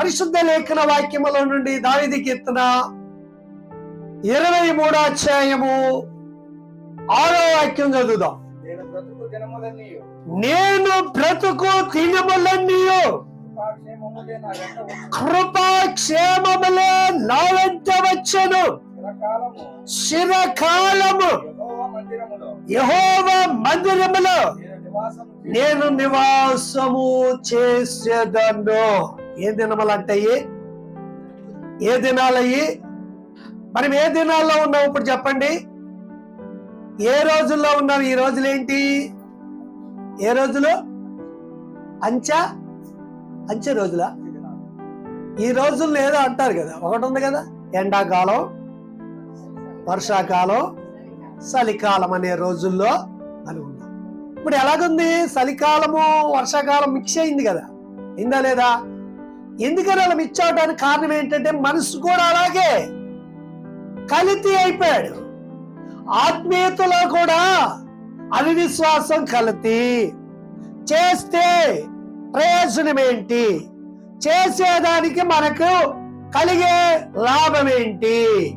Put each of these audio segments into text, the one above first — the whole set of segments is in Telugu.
పరిశుద్ధ లేఖన వాక్యములో నుండి దావిది కీర్తన ఇరవై మూడో అధ్యాయము ఆరో వాక్యం చదువుదాం. నేను బ్రతుకు దినములన్నీ నేను బ్రతుకు దినములన్నీయు. కృపాక్షేమములే నా వెంట వచ్చెను. చిరకాలము. శిరకాలము యహోవ మందిరములో. నేను నివాసము చేసి చేసేదను. ఏ దినములు అంటాయి ఏ దినాలయ్యి? మనం ఏ దినాల్లో ఉన్నాం ఇప్పుడు చెప్పండి? ఏ రోజుల్లో ఉన్నాం? ఈ రోజులు ఏంటి? ఏ రోజులు? అంచ? అంచె రోజులా? ఈ రోజుల్లో ఏదో అంటారు కదా ఒకటి ఉంది కదా ఎండాకాలం వర్షాకాలం చలికాలం అనే రోజుల్లో ఇప్పుడు ఎలాగుంది? చలికాలము వర్షాకాలం మిక్స్ అయింది కదా. అయిందా లేదా? ఎందుకని అలా మిక్స్ అవడానికి కారణం ఏంటంటే మనసు కూడా అలాగే కలితి అయిపోయాడు. ఆత్మీయతలో కూడా అవిశ్వాసం కలితి. చేస్తే ప్రయోజనం ఏంటి? చేసేదానికి మనకు కలిగే లాభం ఏంటి?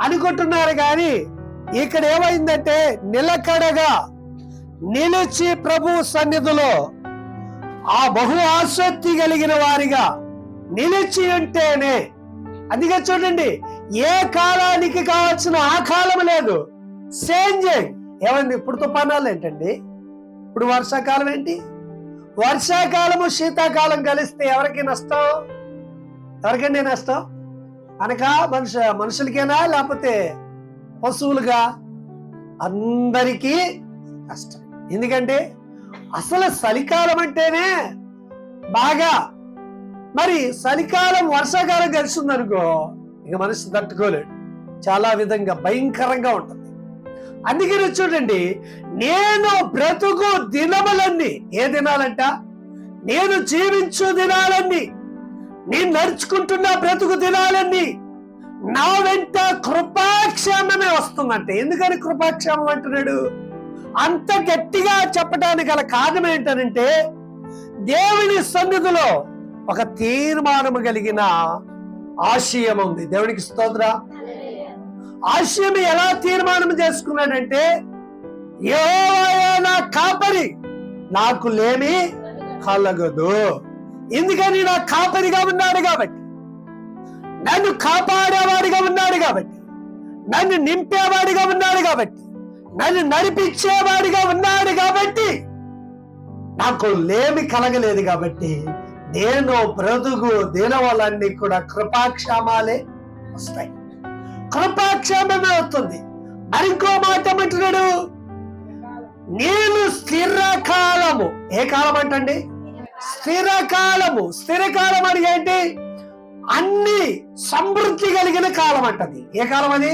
అనుకుంటున్నారు కానీ ఇక్కడ ఏమైందంటే నిలకడగా నిలిచి ప్రభు సన్నిధిలో ఆ బహు ఆసక్తి కలిగిన వారిగా నిలిచి ఉంటేనే అందుకే చూడండి ఏ కాలానికి కావాల్సిన ఆ కాలం లేదు చేంజింగ్ ఏమండి ఇప్పుడు తుఫానాలు ఏంటండి? ఇప్పుడు వర్షాకాలం ఏంటి? వర్షాకాలము శీతాకాలం కలిస్తే ఎవరికి నష్టం? ఎవరికండి నష్టం? అనగా మనుషు మనుషులకేనా? లేకపోతే పశువులుగా? అందరికీ కష్టం ఎందుకంటే అసలు చలికాలం అంటేనే బాగా. మరి చలికాలం వర్షాకాలం కలిసింది అనుకో ఇక మనిషి తట్టుకోలేడు. చాలా విధంగా భయంకరంగా ఉంటుంది. అందుకని చూడండి నేను బ్రతుకు దినములన్నీ ఏ దినాలంట? నేను జీవించు దినాలన్నీ నేను నడుచుకుంటున్న బ్రతుకు దినాలన్నీ నా వెంట కృపాక్షేమమే వస్తుందంటే. ఎందుకని కృపాక్షేమం అంటున్నాడు? అంత గట్టిగా చెప్పడానికి గల కారణం ఏంటనంటే దేవుని సన్నిధిలో ఒక తీర్మానం కలిగిన ఆశయం ఉంది. దేవునికి స్తోత్ర. ఆశయం ఎలా తీర్మానం చేసుకున్నాడంటే యెహోవాయే నా కాపరి నాకు లేమి కలగదు. ఎందుకని నా కాపరిగా ఉన్నాడు కాబట్టి? నన్ను కాపాడేవాడిగా ఉన్నాడు కాబట్టి. నన్ను నింపేవాడిగా ఉన్నాడు కాబట్టి. నన్ను నడిపించేవాడిగా ఉన్నాడు కాబట్టి నాకు లేమి కలగలేదు కాబట్టి నేను బ్రతుకు దినవలన్నీ కూడా కృపాక్షేమాలే వస్తాయి. కృపాక్షేమమే వస్తుంది మరింకో మాట ఏమంటున్నాడు నేను స్థిరకాలము ఏ కాలం అంటండి? స్థిరకాలము స్థిరకాలం అని ఏంటి? అన్ని సమృద్ధి కలిగిన కాలం అంటది. ఏ కాలం అది?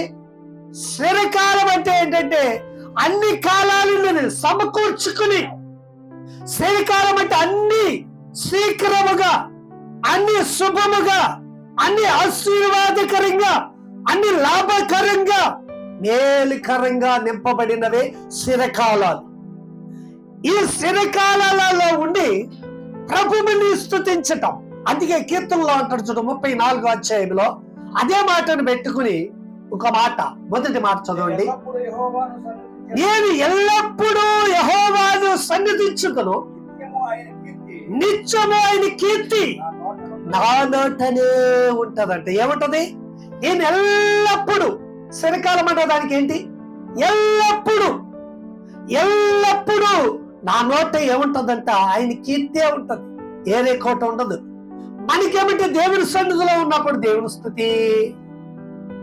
స్థిరకాలం అంటే ఏంటంటే అన్ని కాలాలను సమకూర్చుకుని స్థిరకాలం అంటే అన్ని శీఘ్రముగా అన్ని శుభముగా అన్ని ఆశీర్వాదకరంగా అన్ని లాభకరంగా మేలుకరంగా నింపబడినవే శిరకాలాలు. ఈ శిరకాలలో ఉండి ప్రభువుని స్థుతించటం అందుకే కీర్తనలో అంటాడు చూడు ముప్పై నాలుగో అధ్యాయంలో అదే మాటను పెట్టుకుని ఒక మాట మొదటి మాట చదవండి. నేను ఎల్లప్పుడూ యహోవాను సన్నిధించుకును. నిత్యము ఆయన కీర్తి. నా నోటనే ఉంటదంట. ఏముంటది? నేను ఎల్లప్పుడూ శనికాలం అంటే దానికి ఏంటి? ఎల్లప్పుడూ ఎల్లప్పుడూ నా నోట ఏముంటదంట? ఆయన కీర్తే ఉంటది. ఏరే కోట ఉండదు. మనకేమంటే దేవుని సన్నిధిలో ఉన్నప్పుడు దేవుని స్థుతి.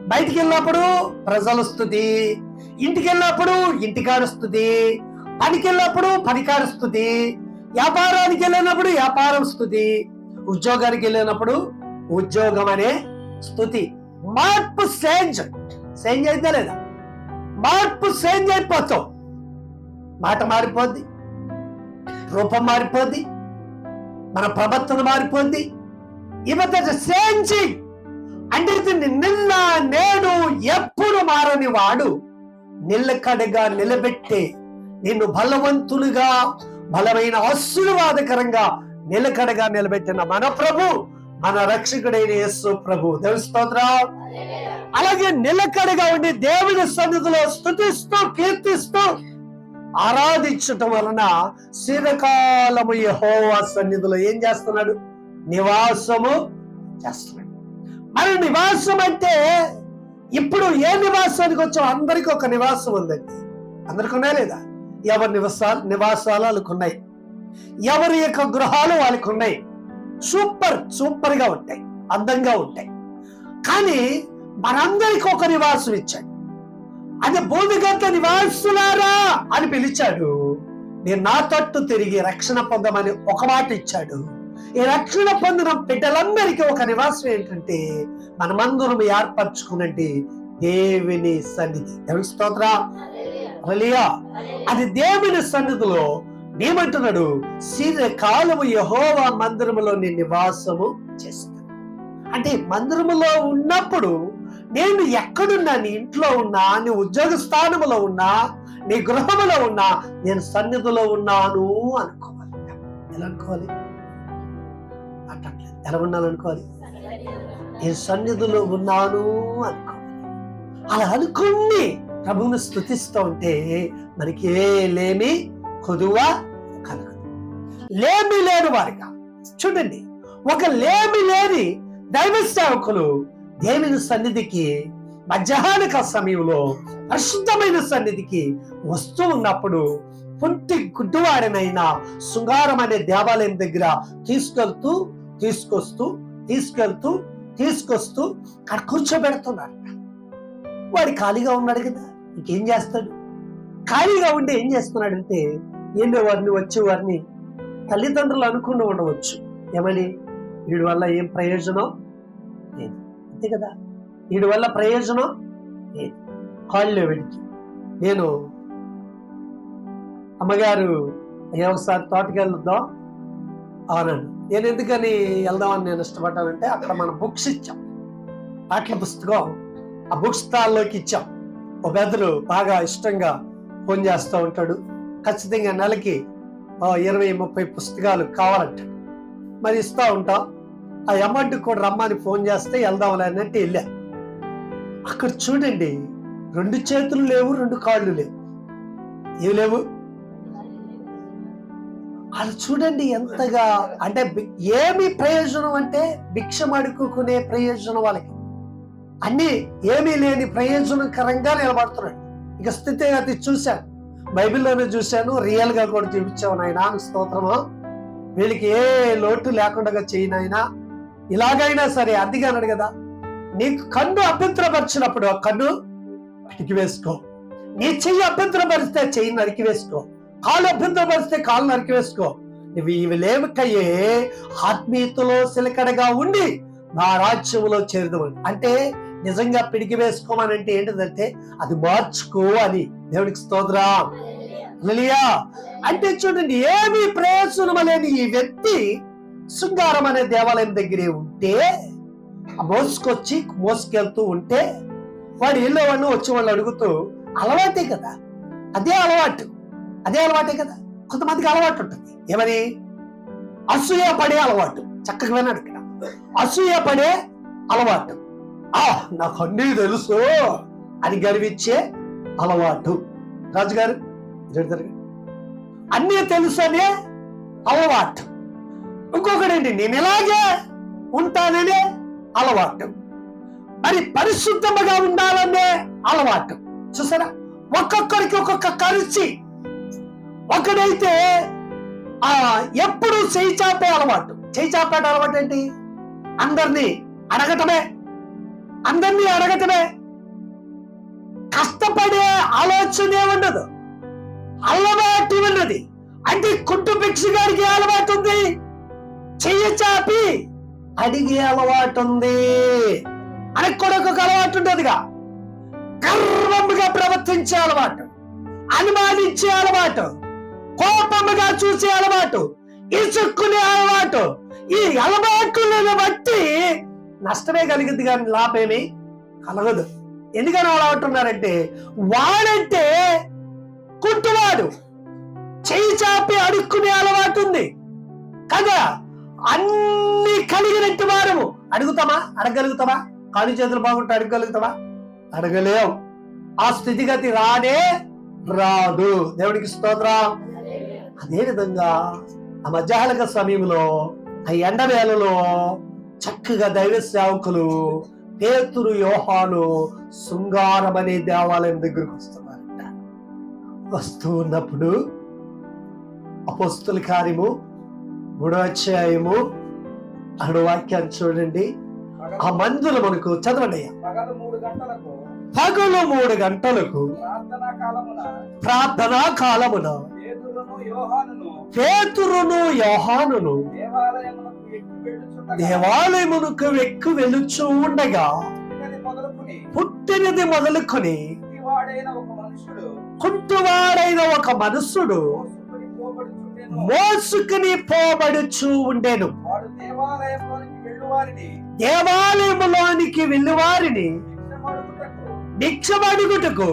బయటికి వెళ్ళినప్పుడు ప్రజలు స్థుతి ఇంటికి వెళ్ళినప్పుడు ఇంటికాడ స్థుతి పనికి వెళ్ళినప్పుడు పనికాడ స్థుతి వ్యాపారానికి వెళ్ళినప్పుడు వ్యాపారం స్థుతి ఉద్యోగానికి వెళ్ళినప్పుడు ఉద్యోగం అనే స్థుతి మార్పు చేంజ్ చేంజ్ అయితే లేదా? మార్పు చేంజ్ అయిపోతాం. మాట మారిపోద్ది రూపం మారిపోద్ది మన ప్రవర్తన మారిపోద్ది. ఇవత చేంజింగ్ అంటే దీన్ని నిన్న నేడు ఎప్పుడు మారని వాడు నిల్లకడగా నిలబెట్టే నిన్ను బలవంతులుగా బలమైన ఆశీర్వాదకరంగా నిలకడగా నిలబెట్టిన మన ప్రభు మన రక్షకుడైన యేసు ప్రభు. దేవుని అలాగే నిలకడగా ఉండి దేవుని సన్నిధిలో స్థుతిస్తూ కీర్తిస్తూ ఆరాధించటం వలన శీతకాలము యహోవా సన్నిధిలో ఏం చేస్తున్నాడు? నివాసము చేస్తున్నాడు. మరి నివాసం అంటే ఇప్పుడు ఏ నివాసానికి వచ్చావు? అందరికీ ఒక నివాసం ఉందండి. అందరికి ఉన్నాయా లేదా? ఎవరి నివాసాలు నివాసాలు వాళ్ళకు ఉన్నాయి. ఎవరి యొక్క గృహాలు వాళ్ళకు ఉన్నాయి. సూపర్ సూపర్గా ఉంటాయి. అందంగా ఉంటాయి. కానీ మనందరికి ఒక నివాసం ఇచ్చాడు. అది భూమిగంత నివాసులారా అని పిలిచాడు. నేను నా తట్టు తిరిగి రక్షణ పొందమని ఒక మాట ఇచ్చాడు. ఈ రక్షణ పొందిన బిడ్డలందరికీ ఒక నివాసం ఏంటంటే మనమందరం ఏర్పరచుకునండి దేవుని సన్నిధి. దేవుని స్తోత్ర? హల్లెలూయా. అది దేవుని సన్నిధిలో ఏమంటున్నాడు కాలము యహోవా మందిరములో నేను నివాసము చేస్తాను. అంటే మందిరములో ఉన్నప్పుడు నేను ఎక్కడున్నా నీ ఇంట్లో ఉన్నా నీ ఉద్యోగ స్థానములో ఉన్నా నీ గృహములో ఉన్నా నేను సన్నిధిలో ఉన్నాను అనుకోవాలి. ఎలా అనుకోవాలి? ఎలా ఉండాలనుకోవాలి అనుకోవాలి. నేను సన్నిధిలో ఉన్నాను అనుకోవాలి అలా అనుకుని ప్రభువును స్థుతిస్తూ ఉంటే మనకి ఏ లేమి కొదువ కలగదు. లేమి లేని వారిగా. చూడండి. ఒక లేమి లేని దైవ సేవకులు దేవుని సన్నిధికి మధ్యాహ్నక సమయంలో పరిశుద్ధమైన సన్నిధికి వస్తూ ఉన్నప్పుడు పుంటి గుడ్డువాడినైనా శృంగారం అనే దేవాలయం దగ్గర తీసుకెళ్తూ తీసుకొస్తూ తీసుకెళ్తూ తీసుకొస్తూ అక్కడ కూర్చోబెడుతున్నారు. వాడు ఖాళీగా ఉన్నాడు కదా ఇంకేం చేస్తాడు? ఖాళీగా ఉండి ఏం చేస్తున్నాడంటే ఏంటో వారిని వచ్చేవారిని తల్లిదండ్రులు అనుకుని ఉండవచ్చు. ఏమని? వీడి వల్ల ఏం ప్రయోజనం? లేదు. అంతే కదా? వీడి వల్ల ప్రయోజనం? లేదు. కాళ్ళు వీడికి. నేను అమ్మగారు ఏ ఒకసారి తోటకెళ్దాం అవునండి నేను ఎందుకని వెళ్దామని నేను ఇష్టపడ్డానంటే అక్కడ మన బుక్స్ ఇచ్చాం. పాటల పుస్తకం. ఆ బుక్ స్టాల్లోకి ఇచ్చాం. ఒక పెద్దలు బాగా ఇష్టంగా ఫోన్ చేస్తూ ఉంటాడు. ఖచ్చితంగా నెలకి ఇరవై ముప్పై పుస్తకాలు కావాలంటాడు మరి ఇస్తూ ఉంటాం. ఆ అమౌంట్ కూడా రమ్మని ఫోన్ చేస్తే వెళ్దాంలే అన్నట్టు వెళ్ళా. అక్కడ చూడండి రెండు చేతులు లేవు రెండు కాళ్ళు లేవు. ఏవి లేవు? అది చూడండి ఎంతగా అంటే ఏమి ప్రయోజనం అంటే భిక్షం అడుక్కునే ప్రయోజనం వాళ్ళకి. అన్ని ఏమీ లేని ప్రయోజనకరంగా నిలబడుతున్నాడు. ఇక స్థితి అది చూశాను. బైబిల్లోనే చూశాను రియల్గా కూడా చూపించావు నాయన స్తోత్రము. వీళ్ళకి ఏ లోటు లేకుండా చేయనైనా ఇలాగైనా సరే అందుకే అన్నాడు కదా నీకు కన్ను అభ్యంతరపరిచినప్పుడు ఆ కన్ను పిటికి వేసుకో. నీ చెయ్యి అభ్యంతరపరిస్తే చెయ్యి నరికి వేసుకో. కాలు అభ్యంతరపరిస్తే కాలు నరికి వేసుకో. నువ్వు ఇవి లేవకయ్యే ఆత్మీయతలో సిలకడగా ఉండి నా రాజ్యంలో చేరుదామని అంటే నిజంగా పిడికి వేసుకోమని అంటే ఏంటిదంటే అది మార్చుకో అని. దేవుడికి స్తోత్రం. హల్లెలూయా. అంటే చూడండి ఏమి ప్రయోజనం లేని ఈ వ్యక్తి శృంగారం అనే దేవాలయం దగ్గరే ఉంటే మోసుకొచ్చి మోసుకెళ్తూ ఉంటే వాడు ఇల్లు వాడిని వచ్చి వాళ్ళు అడుగుతూ అలవాటే కదా. అదే అలవాటు. అదే అలవాటే కదా. కొంతమందికి అలవాటు ఉంటుంది ఏమని? అసూయ పడే అలవాటు. చక్కగా విన్నాడు ఇక్కడ. అసూయ పడే అలవాటు. ఆ నాకు అన్నీ తెలుసు అని గర్వించే అలవాటు. రాజుగారు ఇటు అన్నీ తెలుసు అనే అలవాటు. ఇంకొకటండి నేను ఇలాగే ఉంటాననే అలవాటు. మరి పరిశుద్ధముగా ఉండాలనే అలవాటు. చూసారా? ఒక్కొక్కరికి ఒక్కొక్క కరిచి. ఒకడైతే ఆ ఎప్పుడు చేయి చాపే అలవాటు. చేయి చాపేట అలవాటు ఏంటి? అందరినీ అడగటమే. అందరినీ అడగటమే. కష్టపడే ఆలోచనే ఉండదు. అలవాటు ఉన్నది అంటే కుంటు భిక్ష గారికి అలవాటు ఉంది. చెయ్యి చాపి అడిగే అలవాటు ఉంది. అని కూడా ఒక అలవాటు ఉండదుగా. గర్వంగా ప్రవర్తించే అలవాటు. అనుమానించే అలవాటు. కోపముగా చూసే అలవాటు ఇసుక్కునే అలవాటు. ఈ అలవాటులను బట్టి నష్టమే కలిగింది కానీ లాభమేమి కలగదు. ఎందుకని అలవాటు ఉన్నారంటే వాడంటే కుట్టువాడు చేయి చాపి అడుక్కునే అలవాటు ఉంది. కదా? అన్ని కలిగినట్టు వారము అడుగుతామా? అడగలుగుతామా? కాలు చేతులు బాగుంటే అడగలుగుతామా? అడగలేం. ఆ స్థితిగతి రానే రాదు. దేవుడికి స్తోత్రం. అదే విధంగా ఆ మధ్యాహ్నక సమయంలో ఆ ఎండ వేళలో చక్కగా దైవ సేవకులు పేతురు యోహాను శృంగారం అనే దేవాలయం దగ్గరకు వస్తున్నారంట వస్తూ ఉన్నప్పుడు అపోస్తుల కార్యము మూడో అధ్యాయము అడు వాక్యాన్ని చూడండి ఆ మందులు మనకు చదవండి. పగలు మూడు గంటలకు ప్రార్థనా కాలమున పేతురును యోహానును. దేవాలయమునకు ఎక్కు వెలుచు ఉండగా పుట్టినది మొదలుకుని. ఒక మనుషుడు. కుంటువాడైన ఒక మనస్సుడు మోసుకుని పోబడుచు ఉండెను. దేవాలయములోనికి వెళ్ళి భిక్షమడుగుటకు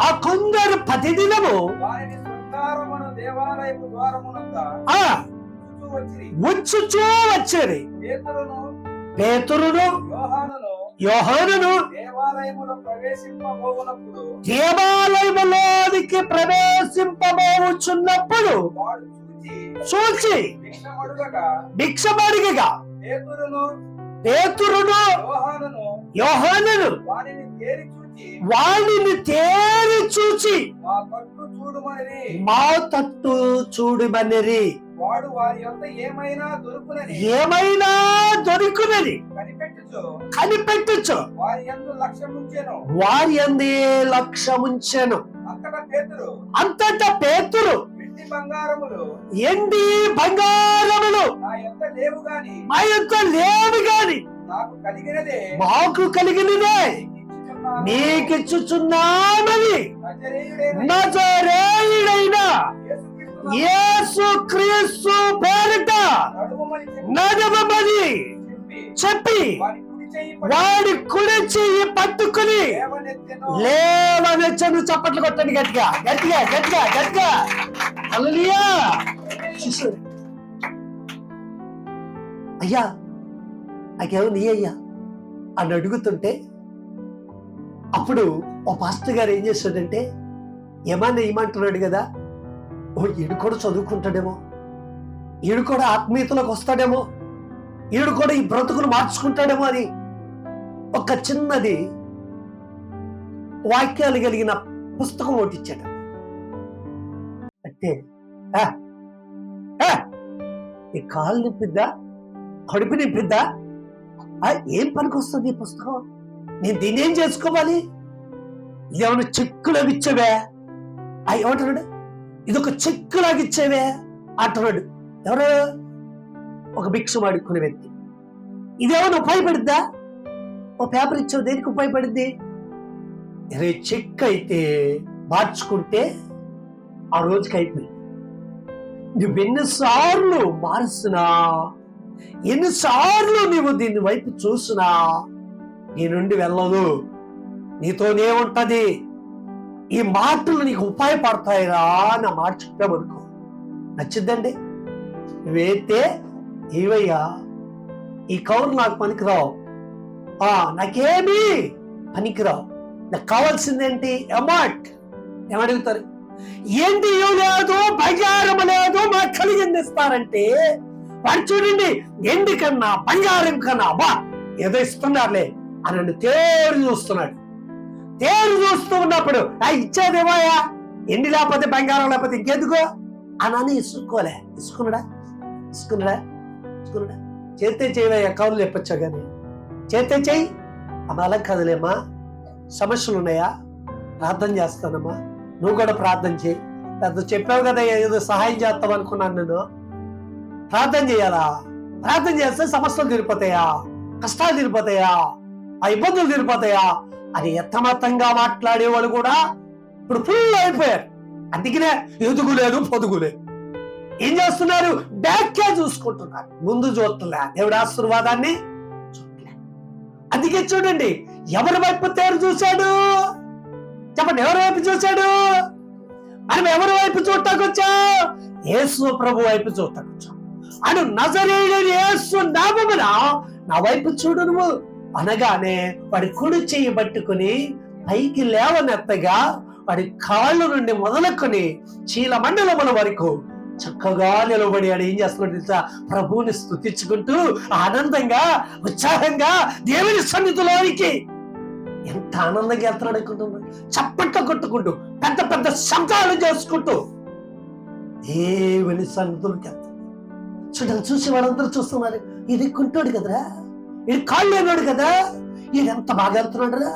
ఆ కొందరు ప్రతిదినము వచ్చుచూ వచ్చేది పేతురును యోహానును దేవాలయములోనికి ప్రవేశింపబోచున్నప్పుడు చూచి భిక్షమడుగగా పేతురును యోహానును తేరి చూచి వాణిని తేరి చూచి మా తట్టు చూడుమని మా తట్టు చూడమనిరి. వాడు వారి యొక్క ఏమైనా దొరుకునని ఏమైనా దొరుకునది కనిపెట్టుచు. కనిపెట్టచ్చు వారి యందు లక్ష్యముంచెను. వారి లక్ష్యముంచెను. పేతురు అంతటా పేతురు వెండి బంగారములు. ఎండి బంగారములు నా యొక్క లేవు గాని మా యొక్క లేవు గాని మాకు కలిగినదే. నీకిచ్చుచున్నామని నజరేయుడైన యేసు క్రీస్తు పేరిట నడవమని చెప్పి వాడి కుడి చెయ్యి పట్టుకుని. లేవనెచ్చను చప్పట్లు కొట్టండి గట్టిగా. గట్టిగా గట్టిగా గట్టిగా. చూసారు అయ్యా నాకేమో నీ అయ్యా అని అడుగుతుంటే అప్పుడు ఓ పాస్టర్ గారు ఏం చేస్తాడంటే ఏమన్నా ఏమంటున్నాడు కదా? ఓ ఈడు కూడా చదువుకుంటాడేమో. ఈడు కూడా ఆత్మీయతలోకి వస్తాడేమో. ఈడు కూడా ఈ బ్రతుకును మార్చుకుంటాడేమో అని ఒక చిన్నది వాక్యాలు కలిగిన పుస్తకం ఒకటి ఇచ్చాడు. అంటే "ఆ, ఈ కాలు నింపిద్దా? కడుపు నింపిద్దా? ఏం పనికి వస్తుంది ఈ పుస్తకం? నేను దీన్ని ఏం చేసుకోవాలి? ఇదేమన్నా చెక్కులాగా ఇచ్చేవే? ఆ ఏమంటున్నాడు? ఇది ఒక చెక్కులాగా ఇచ్చేవే? అంటున్నాడు. ఎవరు? ఒక భిక్ష అడుక్కునే వ్యక్తి. ఇదేమన్నా ఉపయోగపడుద్దా? ఓ పేపర్ ఇచ్చావు దేనికి ఉపయోగపడింది? రే చెక్ అయితే మార్చుకుంటే ఆ రోజుకి అయిపోయింది. నువ్వు ఎన్నిసార్లు మారుస్తున్నా ఎన్నిసార్లు నువ్వు దీని వైపు చూసినా నీ నుండి వెళ్ళదు. నీతోనే ఉంటది. ఈ మాటలు నీకు ఉపాయపడతాయిరా నా మాట చెప్పామనుకో నచ్చిద్దండి? నువ్వైతే ఏవయ్యా? ఈ కౌరు నాకు పనికిరావు. ఆ నాకేమీ పనికిరావు. నాకు కావాల్సిందేంటి? అమౌంట్. ఏమడుగుతారు ఏంటి ఇవ్వ లేదు? బంగారం లేదు. మాకు కలిగిందిస్తారంటే వాడు చూడండి ఎండి కన్నా బంగారం కన్నా అబ్బా ఏదో ఇస్తున్నారులే అని తేరు చూస్తున్నాడు. తేరు చూస్తూ ఉన్నప్పుడు ఆ ఇచ్చేదేమోయా ఎండి లేకపోతే బంగారం లేకపోతే ఇంకెందుకో? అని అని ఇసుకోలే ఇసుకున్నాడా ఇసుకున్నాడా ఇసుకున్నాడా చేతే చేయవయ్యా కౌలు చెప్పొచ్చా కానీ. చేతే చెయ్యి అమ్మ అలా కదలేమ్మా. సమస్యలు ఉన్నాయా? ప్రార్థన చేస్తానమ్మా. నువ్వు కూడా ప్రార్థన చేయి. పెద్ద చెప్పావు కదా ఏదో సహాయం చేస్తావు అనుకున్నాను నేను. ప్రార్థన చేయాలా? ప్రార్థన చేస్తే సమస్యలు తీరిపోతాయా? కష్టాలు తీరిపోతాయా? ఆ ఇబ్బందులు తీరిపోతాయా? అని ఎత్తమత్తంగా మాట్లాడేవాళ్ళు కూడా ఇప్పుడు ఫుల్ అయిపోయారు. అందుకనే ఎదుగు లేదు పొదుగు ఏం చేస్తున్నారు? బ్యాక్కే చూసుకుంటున్నారు. ముందు చూడలే దేవుడి ఆశీర్వాదాన్ని చూడలే. అందుకే చూడండి ఎవరి వైపు తేరు చూశాడు? చెప్పండి ఎవరి వైపు చూశాడు? మనం ఎవరి వైపు చూడటానికి వచ్చాం? యేసు ప్రభు వైపు చూడటానికి అను నజరేసు నామమున నా వైపు చూడు నువ్వు అనగానే వాడి కుడి చెయ్యి పట్టుకుని పైకి లేవనెత్తగా వాడి కాళ్ళు నుండి మొదలుకొని చీల మండలముల వరకు చక్కగా నిలబడి ఆడు ఏం చేస్తున్నాడు తెలుసా? ప్రభువుని స్తుతించుకుంటూ ఆనందంగా ఉత్సాహంగా దేవుని సన్నిధిలోనికి ఎంత ఆనందంగా వెళ్తున్నాడు అనుకుంటున్నాడు చప్పట్లు కొట్టుకుంటూ పెద్ద పెద్ద శబ్దాలు చేసుకుంటూ దేవుని సన్నిధిలోకి చూడండి చూసి వాళ్ళందరూ చూస్తున్నారు. ఇది కుంటోడు కదరా? ఇది కాళ్ళు లేనాడు కదా? ఇది ఎంత బాగా వెళ్తున్నాడు రా?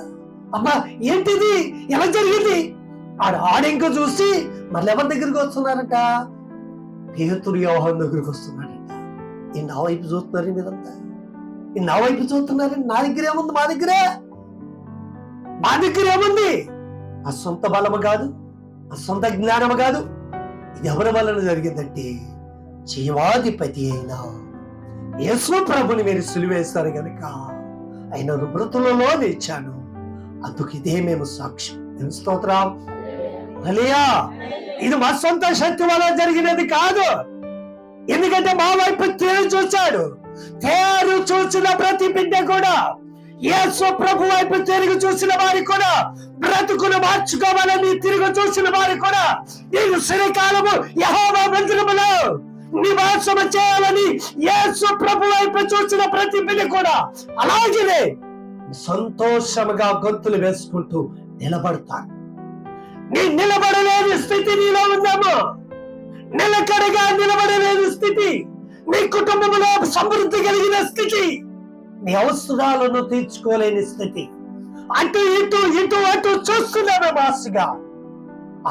అమ్మా ఏంటిది? ఎలా జరిగింది? ఆడు ఆడింక చూసి మళ్ళీ ఎవరి దగ్గరికి వస్తున్నారంట? పేతురు వ్యవహారం దగ్గరికి వస్తున్నాడంట. ఈ నా వైపు చూస్తున్నారు మీరంతా? ఈ నా వైపు చూస్తున్నారండి నా దగ్గర ఏముంది? మా దగ్గర? మా దగ్గర ఏముంది? మా సొంత బలము కాదు ఆ సొంత జ్ఞానము కాదు. ఇది ఎవరి వలన జరిగిందంటే జీవాధిపతి అయిన యేసు ప్రభుని మీరు సులువేశారు గనుక ఆయన మృతులలో లేచాను అందుకు ఇదే మేము సాక్ష్యం ఏం స్తోత్రం? అలియా ఇది మా సొంత శక్తి వల్ల జరిగినది కాదు. ఎందుకంటే మా వైపు తేరు చూశాడు. తేరు చూసిన ప్రతి బిడ్డ కూడా యేసు ప్రభు వైపు తిరిగి చూసిన వారి కూడా బ్రతుకును మార్చుకోవాలని తిరిగి చూసిన వారి కూడా నీకు శ్రీకాలము యహోవా బ్రతుకములో నివాసము చేయాలని యేసు ప్రభు వైపు చూసిన ప్రతి బిడ్డ కూడా అలాగే సంతోషముగా గొంతులు వేసుకుంటూ నిలబడతారు. నీ నిలబడలేని స్థితి నీలో ఉందామా నిలకడగా నిలబడలేని స్థితి నీ కుటుంబంలో సమృద్ధి కలిగిన స్థితి నీ అవసరాలను తీర్చుకోలేని స్థితి. అటు ఇటు ఇటు అటు చూస్తున్నామే మాసుగా.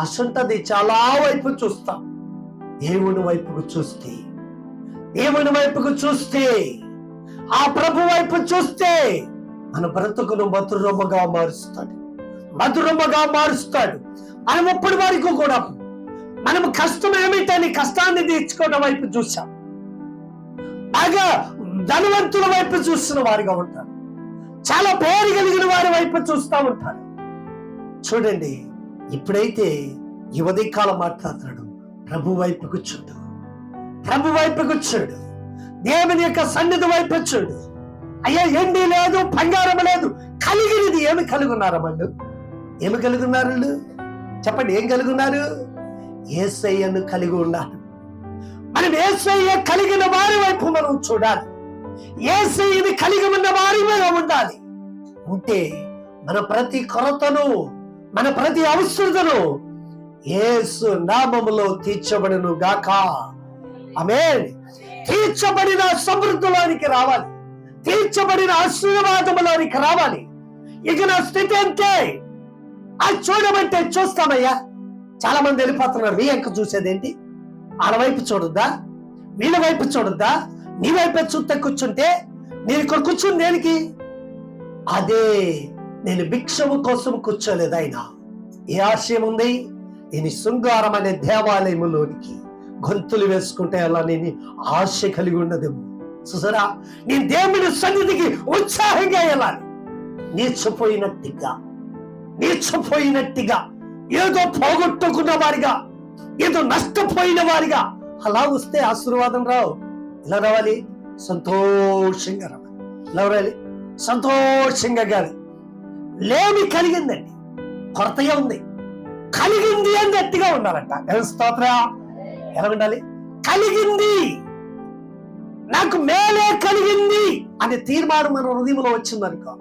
అసంటది చాలా వైపు చూస్తాం. దేవుని వైపుకు చూస్తే దేవుని వైపుకు చూస్తే ఆ ప్రభు వైపు చూస్తే మన బ్రతుకును మధురమ్మగా మారుస్తాడు. మధురమ్మగా మారుస్తాడు. మనం ఇప్పటి వరకు కూడా మనం కష్టం ఏమిటని కష్టాన్ని తీర్చుకోవడం వైపు చూసాం బాగా ధనవంతుల వైపు చూస్తున్న వారిగా ఉంటారు. చాలా పేరు కలిగిన వారి వైపు చూస్తూ ఉంటారు. చూడండి ఇప్పుడైతే యువతి కాలం మాట్లాడుతున్నాడు ప్రభు వైపుకు చూడు ప్రభు వైపుకు చూడు. దేవుని యొక్క సన్నిధి వైపు చూడు. అయ్యా ఎండి లేదు బంగారం లేదు కలిగినది ఏమి కలుగున్నారమ్మండు ఏమి కలుగున్నారు చెప్పండి ఏం కలుగున్నారు? ఏసయ్యను కలిగి ఉన్నారు మనం ఏసయ్య కలిగిన వారి వైపు మనం చూడాలి. ఏసయ్యని కలిగి ఉన్న వారి మనం ఉండాలి. ఉంటే మన ప్రతి కొరతను మన ప్రతి అవసరతను యేసు నామములో తీర్చబడును గాక ఆమె తీర్చబడిన సమృద్ధిలోనికి రావాలి. తీర్చబడిన ఆశీర్వాదములోనికి రావాలి. ఇక నా స్థితి అంతే అది చూడమంటే చూస్తామయ్యా. చాలా మంది వెళ్ళిపోతున్నారు మీ చూసేదేంటి? ఆడవైపు చూడొద్దా? వీళ్ళ వైపు చూడొద్దా? నీ వైపే చూస్తే కూర్చుంటే నేను ఇక్కడ కూర్చుని దేనికి? అదే నేను భిక్షము కోసం కూర్చోలేదు ఆయన ఏ ఆశయం ఉంది? నేను శృంగారం అనే దేవాలయములోనికి గొంతులు వేసుకుంటే అలా నేను ఆశ కలిగి ఉన్నదేమో చూసారా నీ దేవుని సన్నిధికి ఉత్సాహంగా వెళ్ళాలి. నేర్చిపోయినట్టుగా నేర్చిపోయినట్టుగా ఏదో పోగొట్టుకున్న వారిగా ఏదో నష్టపోయిన వారిగా అలా వస్తే ఆశీర్వాదం రావు. ఇలా రావాలి? సంతోషంగా రావాలి. ఇలా రావాలి? సంతోషంగా గాలి. లేమి కలిగిందండి. కొరతగా ఉంది. కలిగింది అని గట్టిగా ఉండాలంట. స్తోత్ర? ఎలా ఉండాలి? కలిగింది. నాకు మేలే కలిగింది అనే తీర్మానం మన హృదయంలో వచ్చింది అనుకో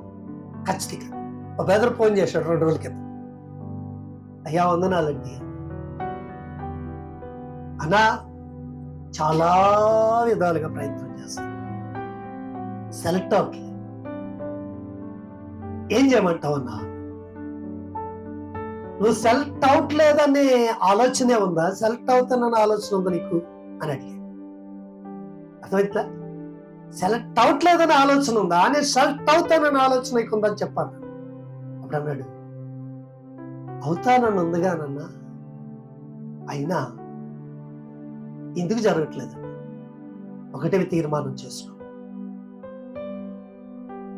ఖచ్చితంగా. ఒక బెదర్ ఫోన్ చేశాడు రెండు రోజుల కింద అయ్యా వందనాలండి అన్నా చాలా విధాలుగా ప్రయత్నం చేస్తాను సెలెక్ట్ అవ్వట్లేదు. ఏం చేయమంటావు అన్నా? నువ్వు సెల్ట్ అవుట్ లేదనే ఆలోచనే ఉందా? సెలెక్ట్ అవుతానన్న ఆలోచన ఉందా నీకు? అని అడిగాడు అర్థమైతే సెలెక్ట్ అవట్లేదనే ఆలోచన ఉందా? నేను సెలెక్ట్ అవుతానన్న ఆలోచన నీకు ఉందని చెప్పాను. అప్పుడు అన్నాడు అవుతానని ఉందిగానన్న అయినా ఎందుకు జరగట్లేదు? ఒకటే తీర్మానం చేసుకో.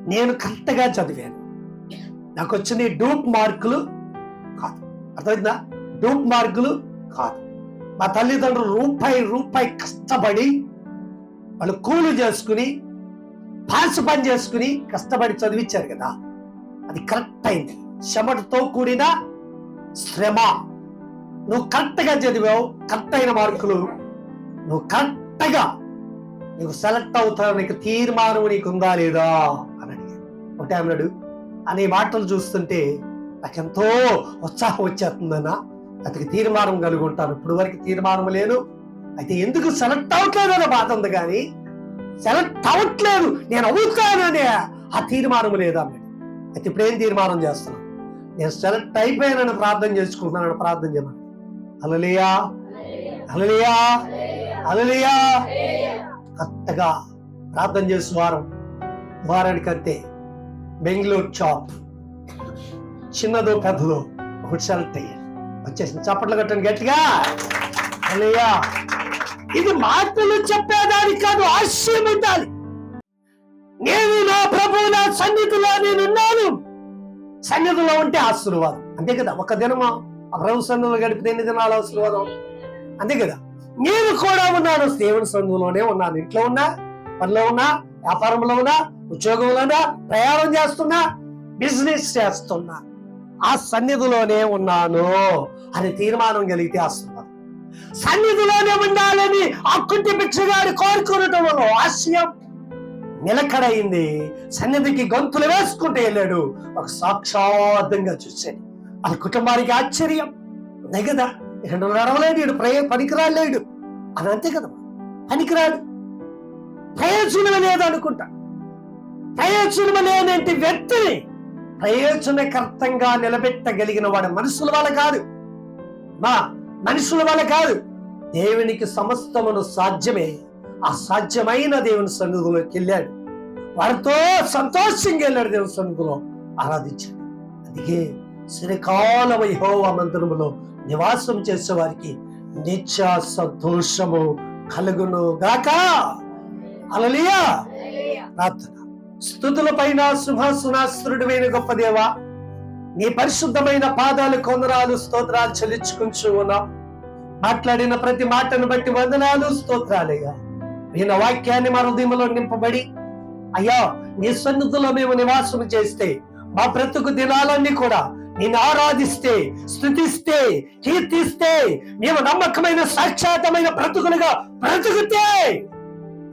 నేను కరెక్ట్గా చదివాను. నాకు వచ్చిన డూప్ మార్కులు కాదు. అర్థమైందా? డూప్ మార్కులు కాదు. మా తల్లిదండ్రులు రూపాయి రూపాయి కష్టపడి వాళ్ళు కూలి చేసుకుని పాల్సి పని చేసుకుని కష్టపడి చదివించారు కదా. అది కరెక్ట్ అయింది చెమటతో కూడిన శ్రమ. నువ్వు కరెక్ట్గా చదివావు కరెక్ట్ అయిన మార్కులు. నువ్వు కరెక్ట్గా నీకు సెలెక్ట్ అవుతావు నీకు తీర్మానం నీకు ఉందా లేదా అని అడిగాడు. ఒకటే అన్నాడు. అనే మాటలు చూస్తుంటే నాకెంతో ఉత్సాహం వచ్చేస్తుందన్నా. అతనికి తీర్మానం కలిగి ఉంటాను. ఇప్పుడు వరకు తీర్మానం లేను. అయితే ఎందుకు సెలెక్ట్ అవ్వట్లేదు అనే బాధ ఉంది కానీ సెలెక్ట్ అవ్వట్లేదు నేను అవుతాననే ఆ తీర్మానం లేదా అయితే ఇప్పుడు ఏం తీర్మానం చేస్తున్నాను నేను సెలెక్ట్ అయిపోయానని ప్రార్థన చేసుకుంటున్నాను ప్రార్థన చేయమని అలలియా అలలియా అలలియా కొత్తగా ప్రార్థన చేసి వారం వారానికంటే బెంగళూరు చాప్. చిన్నదో పెద్దదో ఒకటి సెలెక్ట్ అయ్యాను వచ్చేసింది. చప్పట్లు కట్టండి గట్టిగా. అలయ్యా ఇది మాటలు చెప్పేదానికి కాదు ఆశయం ఉండాలి. నేను నా ప్రభు నా సన్నిధిలో నేను ఉన్నాను. సన్నిధిలో ఉంటే ఆశీర్వాదం. అంతే కదా ఒక దినమా? ప్రభు సన్నిధిలో గడిపితే ఎన్ని దినాలు ఆశీర్వాదం? అంతే కదా. నేను కూడా ఉన్నాను దేవుని సన్నిధిలోనే ఉన్నాను. ఇంట్లో ఉన్నా పనిలో ఉన్నా వ్యాపారంలో ఉన్నా ఉద్యోగంలో ఉన్నా ప్రయాణం చేస్తున్నా బిజినెస్ చేస్తున్నా. ఆ సన్నిధిలోనే ఉన్నాను అని తీర్మానం కలిగితే వస్తున్నారు సన్నిధిలోనే ఉండాలని ఆ కుంటి కోరుకునటం వల్ల ఆశయం నిలకడైంది. సన్నిధికి గొంతులు వేసుకుంటూ వెళ్ళాడు. ఒక సాక్షాత్తంగా చూశాడు. అది కుటుంబానికి ఆశ్చర్యం. అంతే కదా ఇక్కడ నడవలేడు ఈడు ప్రయ పనికిరాలేడు అది అంతే కదా పనికిరాడు. ప్రయోజనం లేదు అనుకుంటా ప్రయోజనం లేనంటి వ్యక్తిని ప్రయోజనకర్తంగా నిలబెట్టగలిగిన వాడు మనుషుల వల్ల కాదు. మా మనుషుల వల్ల కాదు. దేవునికి సమస్తమును సాధ్యమే. ఆ సాధ్యమైన దేవుని సన్నిధిలోకి వెళ్ళాడు. వారితో సంతోషంగా వెళ్ళాడు దేవుని సన్నిధిలో. ఆరాధించాడు. అందుకే శ్రీకాల వైహోవ మందిరములో నివాసం చేసే వారికి నిత్య సంతోషము కలుగును గాక. అలలియా ప్రార్థన. స్థుతుల పైన సింహాసనాశ్రుడమైన గొప్ప దేవా నీ పరిశుద్ధమైన పాదాలు కొందరాలు స్తోత్రాలు చెల్లించుకుంటూ ఉన్నాం. మాట్లాడిన ప్రతి మాటను బట్టి వందనాలు స్తోత్రాలయ్యా. నేను వాక్యాన్ని మా హృదయంలో నింపబడి అయ్యా నీ సన్నిధిలో మేము నివాసం చేస్తే మా బ్రతుకు దినాలన్నీ కూడా నేను ఆరాధిస్తే స్థుతిస్తే కీర్తిస్తే మేము నమ్మకమైన సాక్షాతమైన బ్రతుకులుగా బ్రతుకుతే.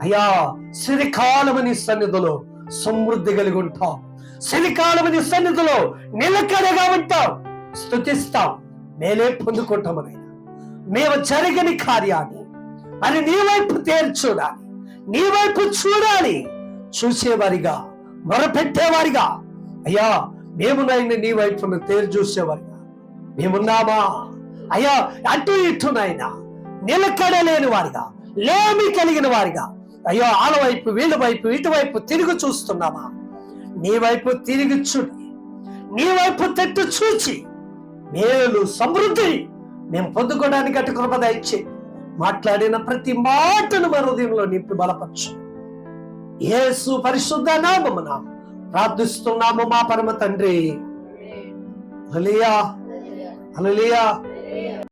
అయ్యా సిరికాలము సన్నిధిలో సమృద్ధి కలిగి ఉంటాం. శనికాలం నీ సన్నిధిలో నిలకడగా ఉంటాం. స్థుతిస్తాం మేలే పొందుకుంటామని మేము జరగని కార్యాన్ని అని నీ వైపు తేర్చూడాలి నీ వైపు చూడాలి. చూసేవారిగా మొరపెట్టేవారిగా. అయ్యా మేము నాయన నీ వైపును తేరు చూసేవారిగా. మేమున్నామా? అయ్యా అటు ఇటు నాయన నిలకడలేని వారిగా లేమి కలిగిన వారిగా. అయ్యో ఆల వైపు వీళ్ళ వైపు ఇటువైపు తిరిగి చూస్తున్నామా? నీ వైపు తిరిగి చూడి. నీ వైపు తెట్టు చూచి. మేలు సమృద్ధిని మేము పొందుకోవడానికి అటు కృపద ఇచ్చి మాట్లాడిన ప్రతి మాటను మన హృదయంలో నింపి బలపరచు. యేసు పరిశుద్ధ నామమున ప్రార్థిస్తున్నాము మా పరమ తండ్రి. హలియా హలియా